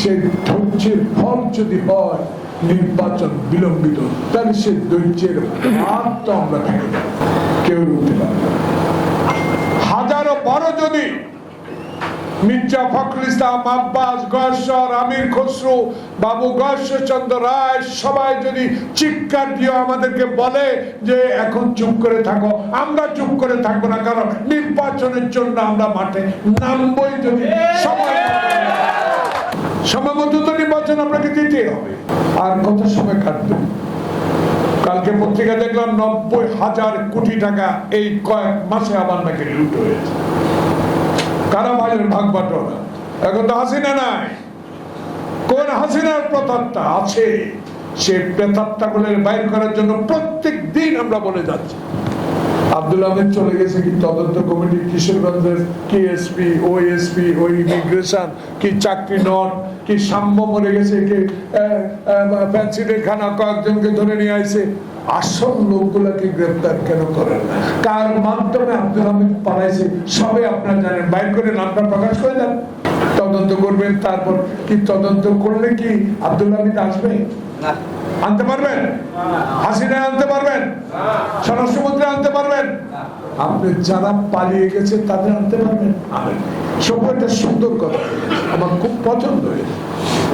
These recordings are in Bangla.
সেই ধৈর্যের ফল যদি হয়, নির্বাচন বিলম্বিত। তাহলে সে ধৈর্যের তো আমরা ভেঙে কেউ রুখতে পারবে হাজারো বড় যদি মির্জা ইসলাম, আব্বাস আমির খসরু, বাবু রায়, সবাই যদি চিৎকার দিয়ে আমাদেরকে বলে যে, এখন চুপ করে থাকো। আমরা চুপ করে থাকব না, কারণ নির্বাচনের জন্য আমরা মাঠে নামবই যদি সময় সময় মতো তো নির্বাচন আপনাকে দিতে হবে। আর কত সময় কাটবে? কালকে পত্রিকা দেখলাম নব্বই হাজার কোটি টাকা এই কয়েক মাসে আমার নাকি লুট হয়েছে। কারা ভাইয়ের ভাগ বাটোয়ারা এখন তো হাসিনা নাই। কোন হাসিনার প্রতাপটা আছে? সে প্রেতাত্মা গুলো বাইর করার জন্য প্রত্যেক দিন আমরা বলে যাচ্ছি। আব্দুল আহমেদ চলে গেছে কি তদন্ত কমিটি কিশোরগঞ্জের কি এসপি ও এসপি ও ইমিগ্রেশন, কি চাকরি নট কি সাম্য মরে গেছে, কি প্যান্সিডের খানা কয়েকজনকে ধরে নিয়ে আসে আসল লোকগুলাকে গ্রেপ্তার কেন করেন কার মাধ্যমে আব্দুল আহমেদ পালাইছে সবে আপনারা জানেন। বাইর করে নামটা প্রকাশ করে দেন। তদন্ত করবেন তারপর কি তদন্ত করলে কি আব্দুল আহমেদ আসবে? আনতে পারবেন? হাসিনা আনতে পারবেন? স্বরাষ্ট্রমন্ত্রী আনতে পারবেন? আপনি যারা পালিয়ে গেছে তাদের আনতে পারবেন? আনেন সুন্দর কথা। আমার খুব পছন্দ হয়েছে।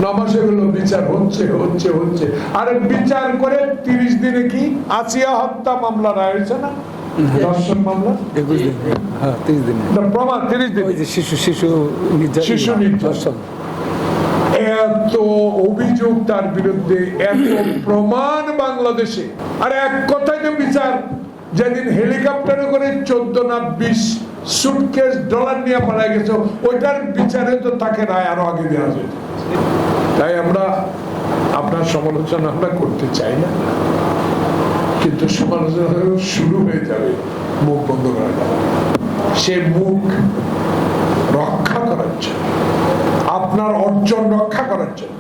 নমাসে হলো বিচার হচ্ছে হচ্ছে হচ্ছে। আরে বিচার করে তিরিশ দিনে কি আসিয়া হত্যা মামলা রায় হয়েছে না দর্শন মামলা? একুশ দিন। হ্যাঁ তিরিশ দিন। প্রমাণ তিরিশ দিন। শিশু শিশু শিশু নির্যাতন। এত অভিযোগ তার বিরুদ্ধে এত প্রমাণ বাংলাদেশে। আর এক কথায় তো বিচার যেদিন হেলিকপ্টারে করে চোদ্দ না বিশ সুটকেস ডলার নিয়ে পালায় গেছে ওইটার বিচারে তো তাকে রায় আরও আগে দেওয়া যেত তাই আমরা আপনার সমালোচনা আমরা করতে চাই না। কিন্তু সমালোচনা শুরু হয়ে যাবে মুখ বন্ধ করা যাবে সে মুখ রক্ষা করার জন্য, আপনার অর্জন রক্ষা করার জন্য।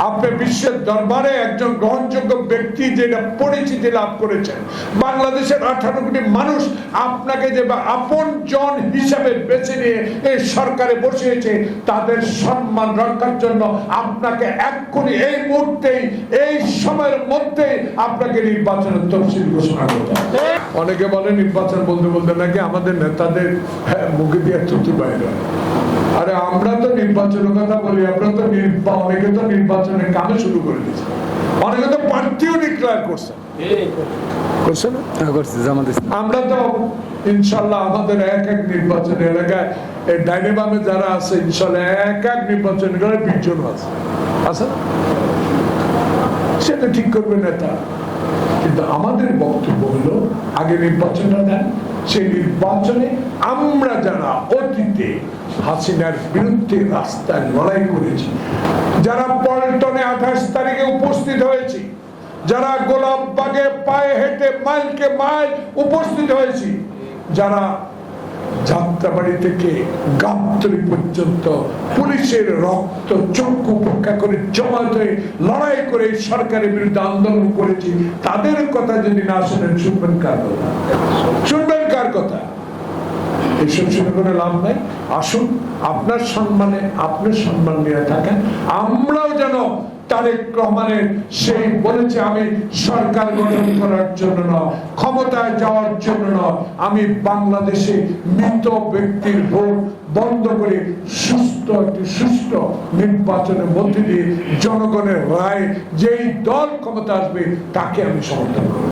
আপনি বিশ্বের দরবারে একজন গ্রহণযোগ্য ব্যক্তি যেটা পরিচিতি লাভ করেছেন বাংলাদেশের আঠারো কোটি মানুষ আপনাকে যে আপন জন হিসাবে বেছে নিয়ে এই সরকারে বসিয়েছে তাদের সম্মান রক্ষার জন্য আপনাকে এক্ষুনি এই মুহূর্তেই এই সময়ের মধ্যে আপনাকে নির্বাচনের তফসিল ঘোষণা করতে। অনেকে বলে নির্বাচন বলতে বলতে নাকি আমাদের নেতাদের হ্যাঁ, মুখে দিয়ে থুতু বাইরে আরে আমরা তো নির্বাচনের কথা বলি আমরা তো অনেকে তো নির্বাচনের কামে শুরু করে দিয়েছে। অনেকে তো প্রার্থীও ডিক্লেয়ার করছে। করছে না? হ্যাঁ আমরা তো ইনশাল্লাহ আমাদের এক এক নির্বাচনী এলাকায় এই ডাইনে বামে যারা আছে ইনশাল্লাহ এক এক নির্বাচন করে বিশজন আছে। আছে সেটা ঠিক করবে নেতা। কিন্তু আমাদের বক্তব্য হলো আগে নির্বাচনটা দেন সেই নির্বাচনে আমরা যারা অতীতে হাসিনার বিরুদ্ধে রাস্তায় লড়াই করেছি। যারা পল্টনে আঠাশ তারিখে উপস্থিত হয়েছি, যারা গোলাপবাগে পায়ে হেঁটে মাইলকে মাইল উপস্থিত হয়েছি, যারা যাত্রাবাড়ি থেকে গাবতলি পর্যন্ত পুলিশের রক্ত চক্ষু উপেক্ষা করে জমাত হয়ে লড়াই করে সরকারের বিরুদ্ধে আন্দোলন করেছি, তাদের কথা যদি না শোনেন, শুনবেন কার কথা? শুনবেন কার কথা? এসব শুনে কোনো লাভ নাই। আসুন, আপনার সম্মানে আপনি সম্মান নিয়ে থাকেন। আমরাও যেন তারেক রহমানের সেই বলেছে আমি সরকার গঠন করার জন্য নয়, ক্ষমতায় যাওয়ার জন্য নয়। আমি বাংলাদেশে মৃত ব্যক্তির ভোট বন্ধ করে সুস্থ একটি সুস্থ নির্বাচনের মধ্যে দিয়ে জনগণের রায়, যেই দল ক্ষমতা আসবে, তাকে আমি সমর্থন করব।